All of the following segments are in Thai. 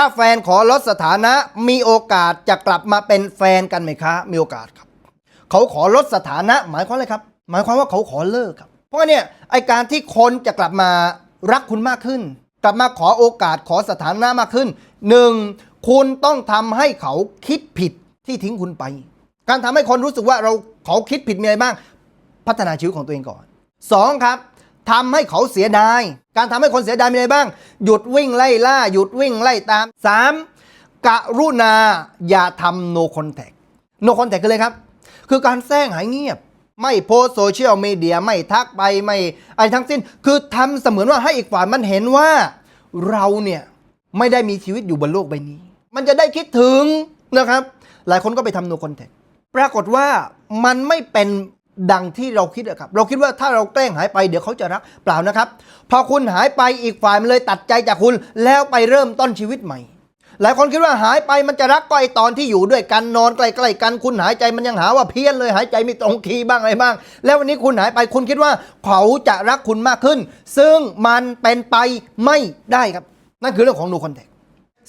ถ้าแฟนขอลดสถานะมีโอกาสจะกลับมาเป็นแฟนกันไหมคะ มีโอกาสครับ เขาขอลดสถานะหมายความอะไรครับ หมายความว่าเขาขอเลิกครับ เพราะเนี่ยไอการที่คนจะกลับมารักคุณมากขึ้น กลับมาขอโอกาสขอสถานะมากขึ้นหนึ่งคุณต้องทำให้เขาคิดผิดที่ทิ้งคุณไป การทำให้คนรู้สึกว่าเราเขาคิดผิดมีอะไรบ้าง พัฒนาชีวิตของตัวเองก่อนสองครับ ทำให้เขาเสียดาย การทำให้คนเสียดายมีอะไรบ้าง หยุดวิ่งไล่ล่า หยุดวิ่งไล่ตามสามกรุณาอย่าทำ no contact no contact คืออะไรครับ คือการแซงหายเงียบ ไม่โพสโซเชียลมีเดียไม่ทักไปไม่อะไรทั้งสิ้น คือทำเสมือนว่าให้อีกฝ่ายมันเห็นว่าเราเนี่ยไม่ได้มีชีวิตอยู่บนโลกใบนี้ มันจะได้คิดถึงนะครับ หลายคนก็ไปทำ no contact ปรากฏว่ามันไม่เป็น ดังที่เราคิดอะครับ เราคิดว่าถ้าเราแกล้งหายไปเดี๋ยวเขาจะรักเปล่านะครับ พอคุณหายไปอีกฝ่ายมันเลยตัดใจจากคุณแล้วไปเริ่มต้นชีวิตใหม่ หลายคนคิดว่าหายไปมันจะรักก็ไอตอนที่อยู่ด้วยกันนอนใกล้ๆกัน คุณหายใจมันยังหาว่าเพี้ยนเลยหายใจไม่ตรงคีบ้างอะไรบ้าง แล้ววันนี้คุณหายไปคุณคิดว่าเขาจะรักคุณมากขึ้น ซึ่งมันเป็นไปไม่ได้ครับ นั่นคือเรื่องของ no contact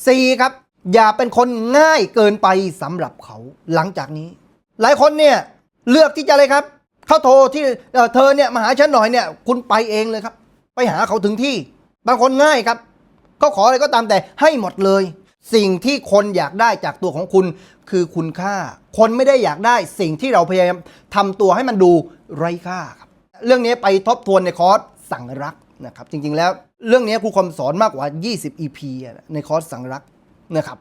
สี่ครับ อย่าเป็นคนง่ายเกินไปสำหรับเขาหลังจากนี้ หลายคนเนี่ยเลือกที่จะเลยครับ เขาโทรที่เธอเนี่ยมาหาฉันหน่อยเนี่ย คุณไปเองเลยครับ ไปหาเขาถึงที่ บางคนง่ายครับเขาขออะไรก็ตามแต่ให้หมดเลย สิ่งที่คนอยากได้จากตัวของคุณคือคุณค่า คนไม่ได้อยากได้สิ่งที่เราพยายามทำตัวให้มันดูไร้ค่าครับ เรื่องนี้ไปทบทวนในคอร์สสั่งรักนะครับ จริงๆแล้วเรื่องนี้ครูคมสอนมากกว่า 20 EP ในคอร์สสั่งรักนะครับ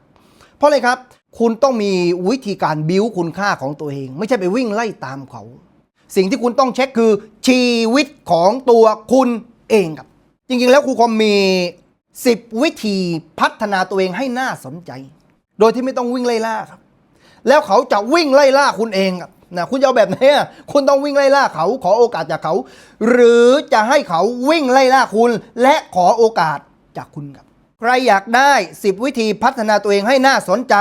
เพราะอะไรครับ คุณต้องมีวิธีการบิ้วคุณค่าของตัวเอง ไม่ใช่ไปวิ่งไล่ตามเขา สิ่งที่คุณต้องเช็คคือชีวิตของตัวคุณเองครับ จริงๆ แล้วครูคอมมี 10 วิธีพัฒนาตัวเองให้น่าสนใจ โดยที่ไม่ต้องวิ่งไล่ล่าครับ แล้วเขาจะวิ่งไล่ล่าคุณเองครับนะคุณจะเอาแบบไหนอะคุณต้องวิ่งไล่ล่าเขา ขอโอกาสจากเขา หรือจะให้เขาวิ่งไล่ล่าคุณ และขอโอกาสจากคุณครับ ใครอยากได้ 10 วิธีพัฒนาตัวเองให้น่าสนใจ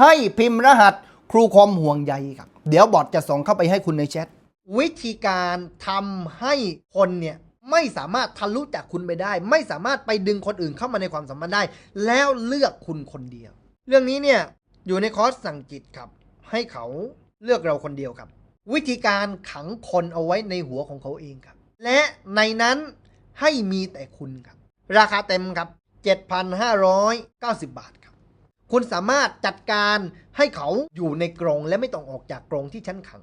ให้พิมพ์รหัสครูคอมห่วงใยครับ เดี๋ยวบอทจะส่งเข้าไปให้คุณในแชท วิธีการทำให้คนเนี่ยไม่สามารถทะลุจากคุณไปได้ ไม่สามารถไปดึงคนอื่นเข้ามาในความสัมพันธ์ได้ แล้วเลือกคุณคนเดียว เรื่องนี้เนี่ยอยู่ในคอร์สสั่งจิตครับ ให้เขาเลือกเราคนเดียวครับ วิธีการขังคนเอาไว้ในหัวของเขาเองครับ และในนั้นให้มีแต่คุณครับ ราคาเต็มครับ 7,590 บาทครับ คุณสามารถจัดการให้เขาอยู่ในกรงและไม่ต้องออกจากกรงที่ชั้นขัง